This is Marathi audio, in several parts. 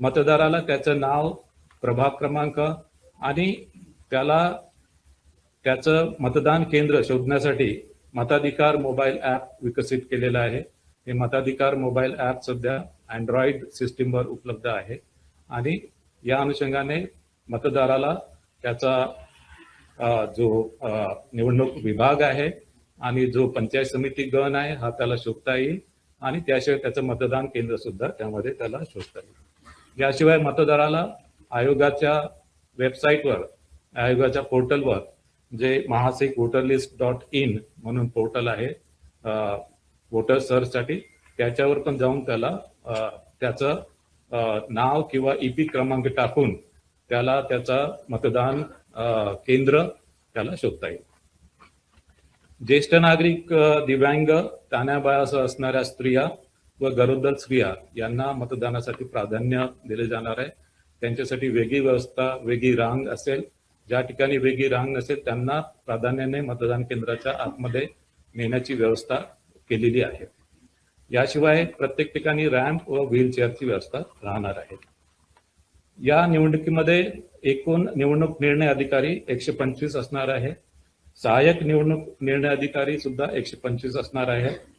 मतदाराला त्याचं नाव प्रभाग क्रमांक आणि त्याला त्याचं मतदान केंद्र शोधण्यासाठी मताधिकार मोबाईल ॲप विकसित केलेलं आहे. हे मताधिकार मोबाईल ॲप सध्या अँड्रॉइड सिस्टीमवर उपलब्ध आहे आणि या अनुषंगाने मतदाराला त्याचा जो निवडणूक विभाग आहे आणि जो पंचायत समिती गण आहे हा त्याला शोधता येईल आणि त्याशिवाय त्याचं मतदान केंद्र सुद्धा त्यामध्ये त्याला शोधता येईल. याशिवाय मतदाराला आयोगाच्या वेबसाईटवर आयोगाच्या पोर्टलवर जे mahasec voter list dot in म्हणून पोर्टल आहे वोटर सर्चसाठी त्याच्यावर पण जाऊन त्याला त्याचं नाव किंवा ईपी क्रमांक टाकून त्याला त्याचा मतदान केंद्र त्याला शोधता येईल. ज्येष्ठ नागरिक दिव्यांग ताण्याबाळासह असणाऱ्या स्त्रिया व गरोदर स्त्रिया यांना मतदानासाठी प्राधान्य दिले जाणार आहे. त्यांच्यासाठी वेगळी व्यवस्था वेगळी रांग असेल. ज्या ठिकाणी वेगळी रांग नसेल त्यांना प्राधान्याने मतदान केंद्राच्या आतमध्ये नेण्याची व्यवस्था केलेली आहे. याशिवाय प्रत्येक ठिकाणी रॅम्प व व्हीलचेअरची व्यवस्था राहणार आहे. या निवडणुकीमध्ये एकूण निवडणूक निर्णय अधिकारी एकशे पंचवीस असणार आहे. सहाय्यक निवडणूक निर्णय अधिकारी सुद्धा एकशे पंचवीस असणार आहे.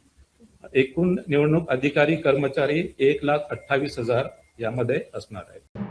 एकूण निवडणूक अधिकारी कर्मचारी एक लाख अठ्ठावीस हजार यामध्ये असणार आहेत.